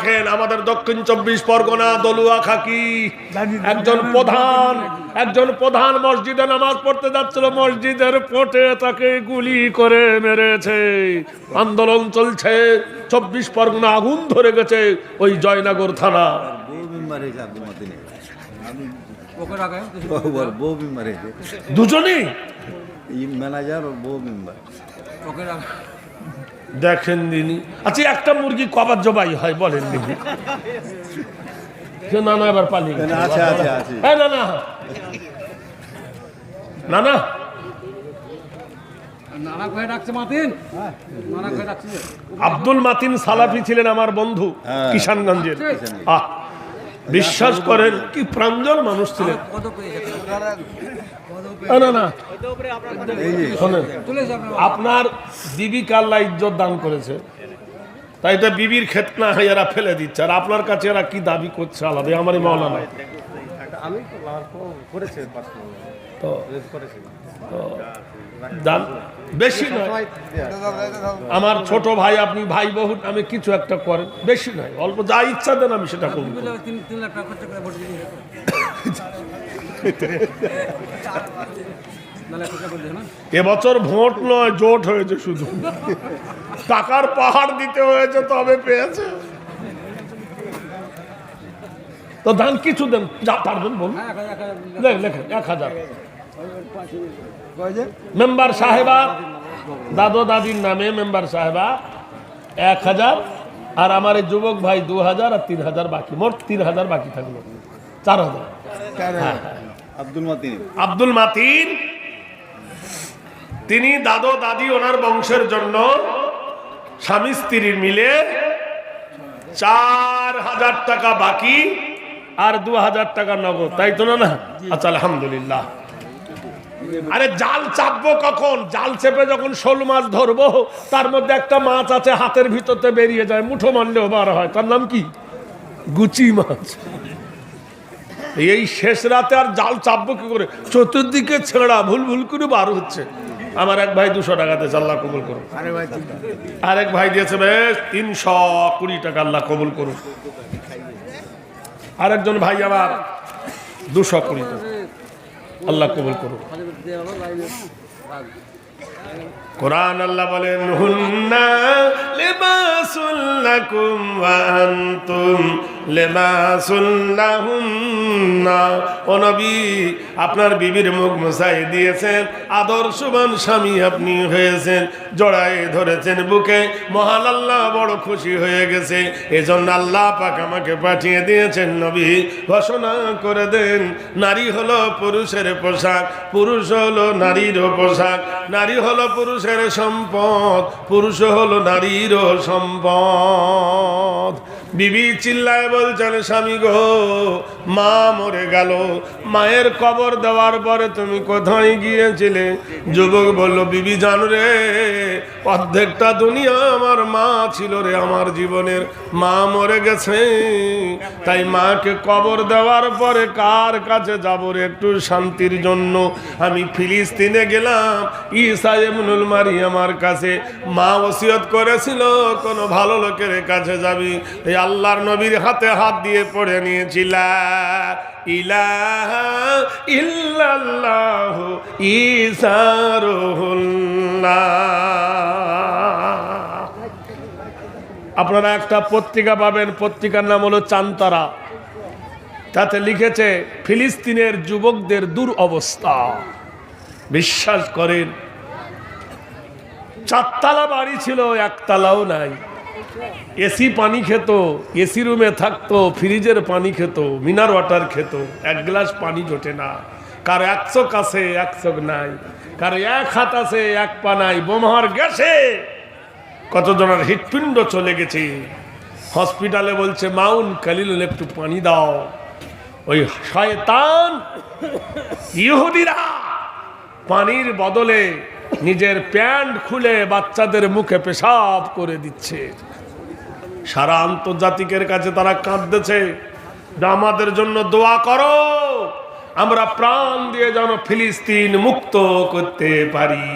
রাখেন আমাদের দক্ষিণ চব্বিশ পরগনা দলুয়া খাকি। একজন প্রধান একজন প্রধান মসজিদে নামাজ পড়তে যাচ্ছিল মসজিদের পটে তাকে গুলি করে মেরেছে। আন্দোলন চলছে চব্বিশ পরগনা আগুন ধরে গেছে ওই জয়নগর থানা। দুজনই? ম্যানেজার ও বউ রাখেন দেখেন দিনি আচ্ছা একটা মুরগি কবার জবাই হয় বলেন দিনি না না এবার পালিয়ে। আছে আছে আছে এই না না না না নানা কয়ে ডাকছে মাতিন? নানা আব্দুল মাতিন সালাফি ছিলেন আমার বন্ধু হ্যাঁ। কিষানগঞ্জের। আহ বিশ্বাস করেন কি প্রাঞ্জল মানুষ ছিলেন। আপনার বিবি কাল্লা ইজ্জত দান করেছে। তাই তো বিবির ক্ষেত না হয় এরা ফেলে দিচ্ছে। আর আপনার কাছে এরা কি দাবি করছে আলাদা? আমার মাওলা নাই তো তো, দান বেশি নয়। আমার ছোট ভাই, আপনি ভাই বহু আমি কিছু একটা করেন। বেশি নয়। অল্প যা ইচ্ছা দেন আমি সেটা করব। এবছর ভোট নয় জোট হয়েছে শুধু। টাকার পাহাড় দিতে হয়েছে তবে পেয়েছে। তো ধান কিছু দেন যা পারবেন বলুন। হ্যাঁ এক হাজার লেখেন এক হাজার। মেম্বার সাহেবা দাদো দাদির নামে মেম্বার সাহেবা এক হাজার। আর আমার এই যুবক ভাই দু হাজার আর তিন হাজার বাকি। মোট তিন হাজার বাকি থাকল। চার হাজার। আব্দুল মতিনে। আব্দুল মাতিন তিনি দাদো দাদি ওনার বংশের জন্য স্বামী স্ত্রীর মিলে চার হাজার টাকা বাকি আর দু হাজার টাকা নগদ। তাই তো না না? আচ্ছা আলহামদুলিল্লাহ। আরে জাল চাপবো কখন? জাল চেপে যখন শোল মাছ ধরবো তার মধ্যে একটা মাছ আছে হাতের ভিতরতে বেরিয়ে যায় মুঠো মানলেও বার হয়। তার নাম কি? গুচি মাছ। এই শেষ রাতে আর জাল চাপবো কি করে? চতুর্দিকে ছেঁড়া ভুল ভুল করে বার হচ্ছে। আমার এক ভাই দুশো টাকাতে আল্লাহ কবুল করুন আরেক ভাই দিয়েছে বেশ তিনশো কুড়ি টাকা আল্লাহ কবুল করুন আরেকজন ভাই আবার দুশো কুড়ি টাকা। আল্লাহ কবুল করুন কোরআন আল্লাহ বলেন, হুন্না লিবাসুল লাকুম ওয়া আনতুম লিবাসুল লাহুন্না ও নবী, আপনার বিবির মুখ মুছাই দিয়েছেন, আদর্শবান স্বামী আপনি হয়েছেন, জড়ায় ধরেছেন বুকে, মহান আল্লাহ বড় খুশি হয়ে গেছে। এজন্য আল্লাহ পাক আমাকে পাঠিয়ে দিয়েছেন নবী, ঘোষণা করে দেন, নারী হলো পুরুষের পোশাক, পুরুষ হলো নারীর পোশাক, নারী হলো পুরুষের সম্পদ পুরুষ হলো নারীর সম্পদ। বিবি চিল্লায় বলছেন, স্বামী গো, মা মরে গেল। মায়ের কবর দেওয়ার পরে তুমি কোথায় গিয়েছিলে? যুবক বলল, বিবি, জান রে, অর্ধেকটা দুনিয়া আমার মা ছিল রে, আমার জীবনের মা মরে গেছে। তাই মাকে কবর দেওয়ার পরে কার কাছে যাব রে? একটু শান্তির জন্য আমি ফিলিস্তিনে গেলাম। ঈসা এমনুল মারি আমার কাছে মা ওসিয়ত করেছিল, কোনো ভালো লোকের কাছে যাবি। আল্লাহর নবীর হাতে হাত দিয়ে পড়ে নিয়েছিল। ইলাহা ইল্লাল্লাহ আপনারা একটা পত্রিকা পাবেন, পত্রিকার নাম হলো চান্তারা। তাতে লিখেছে, ফিলিস্তিনের যুবকদের দূর অবস্থা বিশ্বাস করেন, চারতলা বাড়ি ছিল, একতলাও নাই। এসি পানি খেত, এসি রুমে থাকতো, ফ্রিজের পানি খেত, মিনার ওয়াটার খেত, এক গ্লাস পানি জোটে না। কার এক চোখ আছে, এক চোখ নাই। কার এক হাত আছে, এক পা নাই। বোমার গ্যাসে কতজনের হৃৎপিণ্ড চলে গেছে। হসপিটালে বলছে, মাউন কালিল একটু পানি দাও। ওই শয়তান ইহুদিরা পানির বদলে নিজের প্যান্ট খুলে বাচ্চাদের মুখে পেশাব করে দিচ্ছে। সারা আন্তর্জাতিকের কাছে তারা কাঁদতেছে আমাদের জন্য দোয়া করো। আমরা প্রাণ দিয়ে যেন ফিলিস্তিন মুক্ত করতে পারি।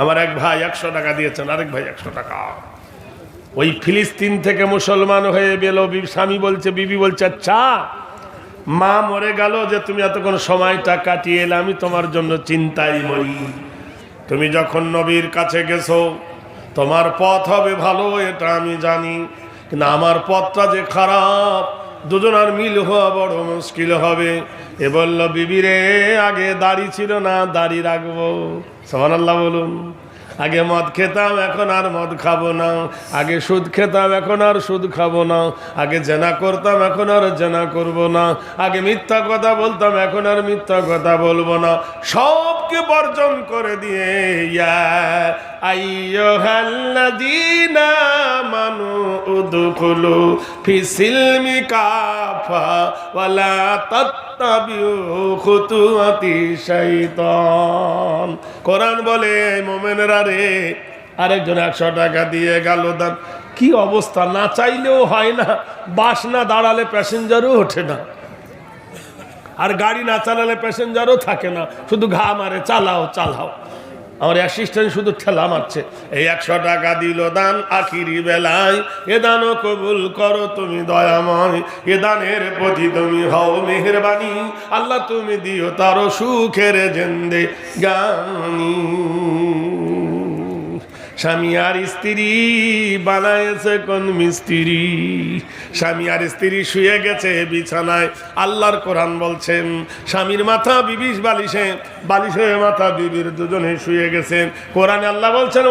আমার এক ভাই একশো টাকা দিয়েছেন, আরেক ভাই একশো টাকা। ওই ফিলিস্তিন থেকে মুসলমান হয়ে বেলো স্বামী বলছে, বিবি বলছে আচ্ছা মা মরে গেল যে তুমি এতক্ষণ সময়টা কাটিয়ে এলে, আমি তোমার জন্য চিন্তাই মরি। তুমি যখন নবীর কাছে গেছো তোমার পথ হবে ভালো, এটা আমি জানি। কিন্তু আমার পথটা যে খারাপ, দুজনার মিল হওয়া বড় মুশকিল হবে। এ বলল বিবিরে আগে দাড়ি ছিল না, দাড়ি রাখব। সমান আল্লাহ বলুন, আগে মদ খেতাম, এখন আর মদ খাব না। আগে সুদ খেতাম, এখন আর সুদ খাব না। আগে জেনা করতাম, এখন আর জেনা করব না। আগে মিথ্যা কথা বলতাম, এখন আর মিথ্যা কথা বলব না। সবকে বর্জন করে দিয়ে, ইয়া আইয়ুহাল্লাযীনা মানু উদখুলু ফি সিলমি কাফা ওয়ালা তাত্তাবিউ খুতুয়াতি শাইতান। কোরআন বলে মোমেনেরা রে, আরেকজন একশো টাকা দিয়ে গেল দান। কি অবস্থা? না চাইলেও হয় না। বাস না দাঁড়ালে প্যাসেঞ্জারও ওঠে না। আর গাড়ি না চালালে প্যাসেঞ্জারও থাকে না। শুধু ঘা মারে, চালাও চালাও। আমার অ্যাসিস্ট্যান্ট শুধু ঠেলা মারছে। এই একশো টাকা দিল দান আখিরি বেলায়। এ দানও কবুল করো তুমি দয়াময়। এ দানের প্রতি তুমি হও মেহরবানি। আল্লাহ তুমি দিও তারও সুখের জেন্দে গানি। স্বামী আর স্ত্রী বানায়েছে কোন মিস্ত্রি? স্বামী আর স্ত্রী শুয়ে গেছে বিছানায়। আল্লাহর কোরআন বলছেন, স্বামীর মাথা বিবিশ বালিশে বালিশে মাথা বিবির দুজনে শুয়ে গেছেন কোরআনে আল্লাহ বলছেন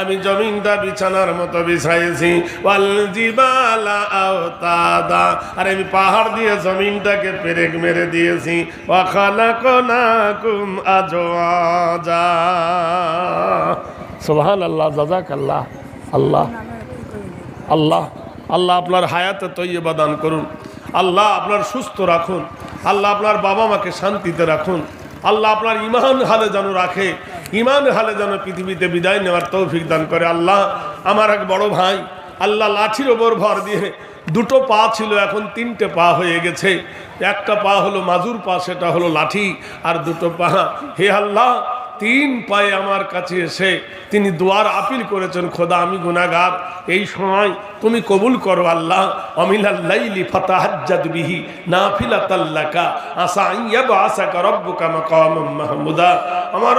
আমি জমিনটা বিছানার মতো বিছাইছি। আর আমি পাহাড় দিয়ে জমিনটাকে পেরেক মেরে দিয়েছি। ওয়াখালাকুম সুবহান আল্লাহ জাজাক আল্লাহ আল্লাহ আল্লাহ আল্লাহ আপনার হায়াতে তৈয়বা দান করুন। আল্লাহ আপনার সুস্থ রাখুন। আল্লাহ আপনার বাবা মাকে শান্তিতে রাখুন। আল্লাহ আপনার ইমান হালে যেন রাখে। ইমান হালে যেন পৃথিবীতে বিদায় নেওয়ার তৌফিক দান করে। আল্লাহ, আমার এক বড় ভাই আল্লাহ লাঠির ওপর ভর দিয়ে দুটো পা ছিল, এখন তিনটে পা হয়ে গেছে। একটা পা হলো মাজুর পা, সেটা হলো লাঠি, আর দুটো পা, হে আল্লাহ, তিন পায়ে আমার কাছে এসে তিনি দুয়ার আপিল করেছেন, খোদা আমি গুনাগার এই সময় তুমি কবুল করো আল্লাহ বিহি নাফিলাতাল্লাকা আসা আসাকা রব্বুকা মাকামাম মাহমুদা। আমার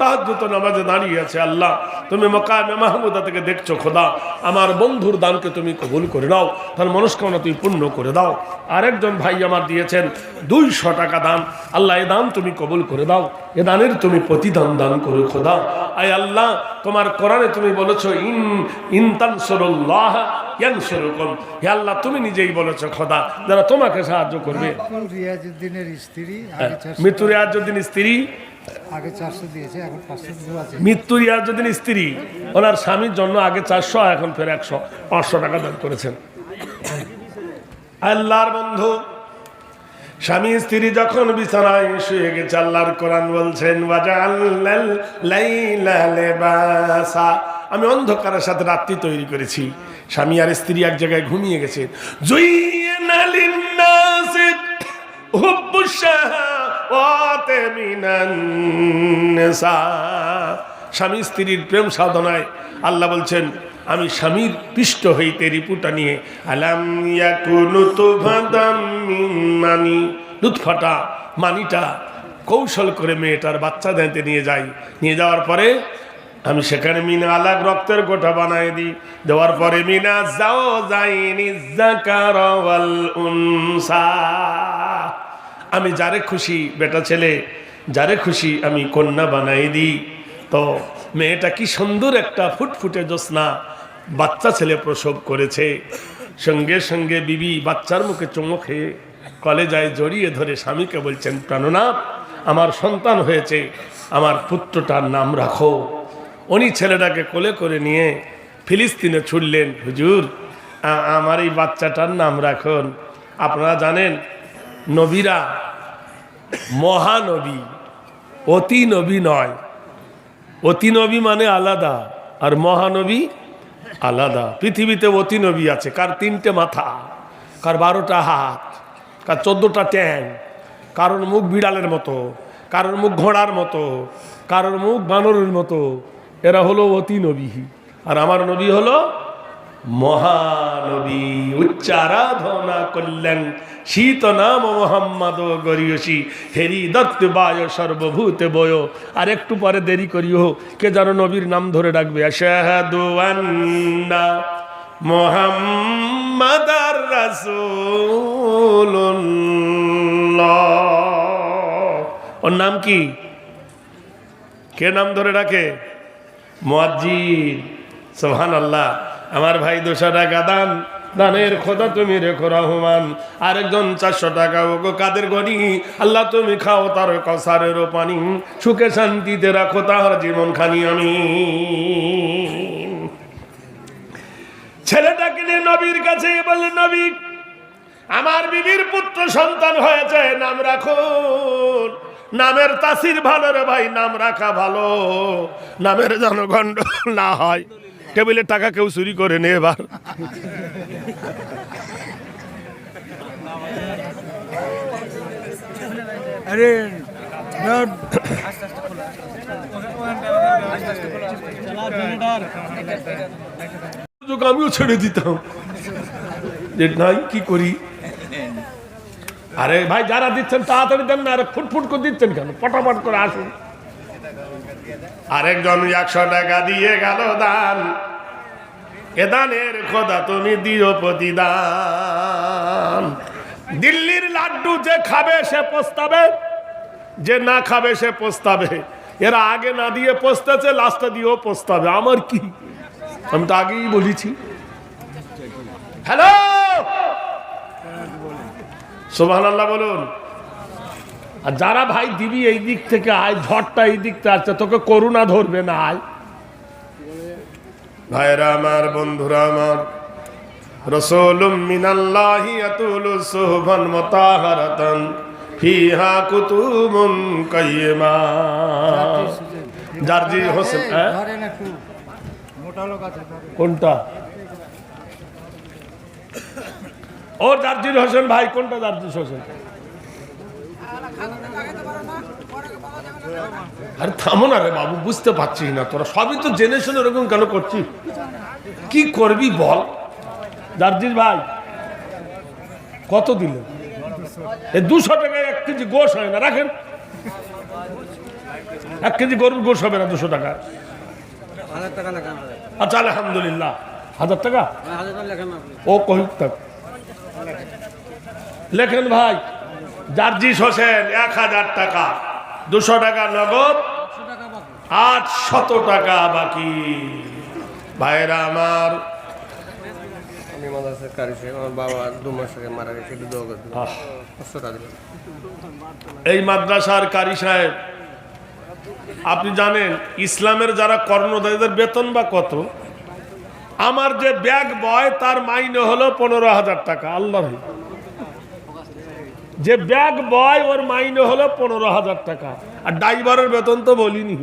তাহাজ্জুদ নামাজে দাঁড়িয়ে আছে আল্লাহ। তুমি মকামে মাহমুদা থেকে দেখছ খোদা। আমার বন্ধুর দানকে তুমি কবুল করে দাও তার মনস্কামনা তুমি পূর্ণ করে দাও। আরেকজন ভাই আমার দিয়েছেন দুইশো টাকা দান। আল্লাহ এ দান তুমি কবুল করে দাও। এ দানের তুমি প্রতিদান দান করো খোদা। আয় আল্লাহ তোমার কোরআনে তুমি বলেছ ইন ইনতানসুরুল্লাহ ইয়ানসুরুকুম। হে আল্লাহ তুমি নিজেই বলেছ খোদা যারা তোমাকে সাহায্য করবে। মৃত্যু স্ত্রী আগে চারশো দিয়েছে স্ত্রী, ওনার স্বামীর জন্য আগে চারশো এখন ফের একশো, পাঁচশো টাকা দান করেছেন। আল্লাহর বন্ধু, স্বামী স্ত্রী যখন বিছানায় শুয়ে গেছে, আল্লাহর কোরআন বলছেন আমি অন্ধকারের সাথে রাত্রি তৈরি করেছি। স্বামী আর স্ত্রী এক জায়গায় ঘুমিয়ে গেছে। জুইয়ানা স্বামী স্ত্রীর প্রেম সাধনায় আল্লাহ বলছেন, আমি স্বামীর পৃষ্ঠ হইতে রিপুটা নিয়ে আলাম মানি লুৎফাটা, মানিটা কৌশল করে মেয়েটার বাচ্চা দিতে নিয়ে যাই। নিয়ে যাওয়ার পরে আমি সেখানে মিনা আলাগ রক্তের গোটা বানায় দিই। দেওয়ার পরে মিনা, যাও যাইনি জাকার আমি যারে খুশি, বেটা ছেলে, যারে খুশি আমি কন্যা বানাই দিই। তো মেয়েটা কি সুন্দর একটা ফুটফুটে জ্যোৎস্না বাচ্চা ছেলে প্রসব করেছে। সঙ্গে সঙ্গে বিবি বাচ্চার মুখে চুমো খেয়ে কলেজায় জড়িয়ে ধরে স্বামীকে বলছেন, প্রাণনাথ, আমার সন্তান হয়েছে, আমার পুত্রটার নাম রাখো। উনি ছেলেটাকে কোলে করে নিয়ে ফিলিস্তিনে ছুটলেন, হুজুর আমার এই বাচ্চাটার নাম রাখুন। আপনারা জানেন নবীরা মহানবী, অতি নবী নয়। অতি নবী মানে আলাদা আর মহানবী আলাদা। পৃথিবীতে অতি নবী আছে, কার তিনটে মাথা, কার বারোটা হাত, কার চোদ্দোটা ট্যাং, কারোর মুখ বিড়ালের মতো, কারোর মুখ ঘোড়ার মতো, কারোর মুখ বানরের মতো। এরা হলো অতি নবী। আর আমার নবী হলো মহানবী উচ্চারাধনা করলেন। শীত নাম মোহাম্মদ গরিয়সী। হেরি দত্ত বায় সর্বভূতে বয়। আর একটু পরে দেরি করি করিও, কে যেন নবীর নাম ধরে ডাকবে। মোহাম্মদ ওর নাম কি? কে নাম ধরে ডাকে? মুয়াজ্জিন। সোহান আল্লাহ আমার ভাই দুশো টাকা দান, দানের খোদা তুমি রেখো রহমান। আরেকজন চারশো টাকা ও গো কাদের গনি? আল্লাহ তুমি খাও তার কসারের পানি, সুখে শান্তিতে রাখো তাহার জীবন খানি আমি ছেলেটাকে নবীর কাছে বলে, নবী, আমার বিবির পুত্র সন্তান হয়েছে, নাম রাখুন নামের তাসির ভালো রে ভাই, নাম রাখা ভালো। নামের যেন গন্ড না হয়। টেবিলের টাকা কেউ চুরি করে নে এবার। আরে আমিও ছেড়ে দিতাম। যে নাই কি করি? আরে ভাই যারা দিচ্ছেন তাড়াতাড়ি দেন না আরে ফুটফুট করে দিচ্ছেন কেন? পটাপট করে আসুন। আরেকজন একশো টাকা দিয়ে গেল দান। এ দানের খোদা তুমি দিও প্রতিদান। দিল্লির লাড্ডু যে খাবে, সে পোস্তাবে। যে না খাবে, সে পোস্তাবে। এরা আগে না দিয়ে পোস্তেছে লাস্টে দিয়েও পোস্তাবে। আমার কি? আমি তো আগেই বলেছি। হ্যালো! সোভান বলুন। আর যারা ভাই দিবি এই দিক থেকে আয় ঝড়টা এই দিক থেকে আসছে তোকে করুণা ধরবে না আয়। ভাইরা আমার বন্ধুরা আমার রসুলুম মিনাল্লাহি আতুলু সুহবান মুতাহারাতান ফিহা কুতুবুন কাইয়্যিমা জার্জি হোসেন হ্যাঁ? ধরেন একটু মোটা লোক আছে কোনটা? ও জার্জির হোসেন ভাই কোনটা জার্জির হোসেন? আরে থামো না রে বাবু বুঝতে পারছিস না তোরা। সবই তো জেনে শুনে এরকম কেন করছিস? কি করবি বল? জার্জির ভাই কত দিল? এই দুশো টাকায় এক কেজি গোশ হয় না রাখেন। এক কেজি গরুর গোশ হবে না দুশো টাকা। আচ্ছা আলহামদুলিল্লাহ। হাজার টাকা? লেখান ও কহিত থাক লেখেন ভাই। জার্জিস হোসেন এক হাজার টাকা। দুশো টাকা নগদ একশো টাকা বাকি আট শত টাকা বাকি। ভাইরা আমার। আমি মাদ্রাসার কারি আমার বাবা দু মাস আগে মারা গেছে একটু দোয়া করে এই মাদ্রাসার কারি সাহেব আপনি জানেন ইসলামের যারা কর্ণদায়ীদের বেতন বা কত আমার যে ব্যাগ বয় তার মাইনে হলো পনেরো হাজার টাকা আল্লাহ যে ব্যাগ বয়, ওর মাইনে হলো পনেরো হাজার টাকা। আর ড্রাইভারের বেতন তো বলিনি।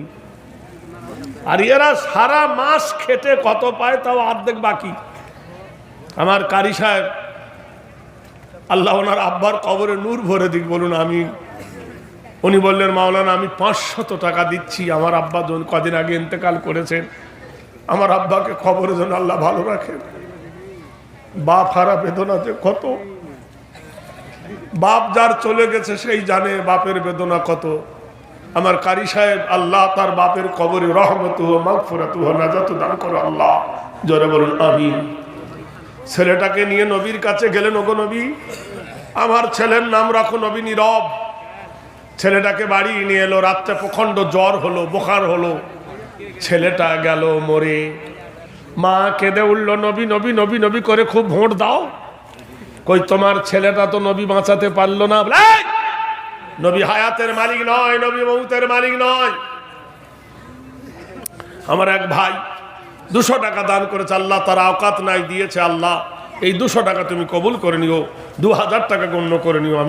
আর এরা সারা মাস খেটে কত পায় তাও অর্ধেক বাকি। আমার কারি সাহেব, আল্লাহ ওনার আব্বার কবরে নূর ভরে দিক, বলুন আমি উনি বললেন, মাওলানা, আমি পাঁচশত টাকা দিচ্ছি। আমার আব্বা যখন কদিন আগে ইন্তেকাল করেছেন। আমার আব্বাকে খবরে যেন আল্লাহ ভালো রাখেন। বাপ হারা বেদনা যে কত। বাপ যার চলে গেছে সেই জানে বাপের বেদনা কত। আমার কারি সাহেব, আল্লাহ তার বাপের কবরে রহমত মাগফুরাত নাজাত দান করো আল্লাহ। জোরে বলুন আমি ছেলেটাকে নিয়ে নবীর কাছে গেলেন, ওগো নবী, আমার ছেলের নাম রাখো নবী নীরব। ছেলেটাকে বাড়ি নিয়ে এলো, রাত্রে প্রখণ্ড জ্বর হলো, বোখার হলো। ছেলেটা গেল মরে। মা কেঁদে উঠল, নবী নবী নবী নবী করে খুব ভোট দাও। কই, তোমার ছেলেটা তো নবী বাঁচাতে পারল না? নবী হায়াতের মালিক নয়, নবী মৌতের মালিক নয়। আমার এক ভাই দুশো টাকা দান করেছে, আল্লাহ তার আওকাত নাই, দিয়েছে আল্লাহ। এই দুশো টাকা তুমি কবুল করে নিও, দু হাজার টাকা গণ্য করে নিও। আমি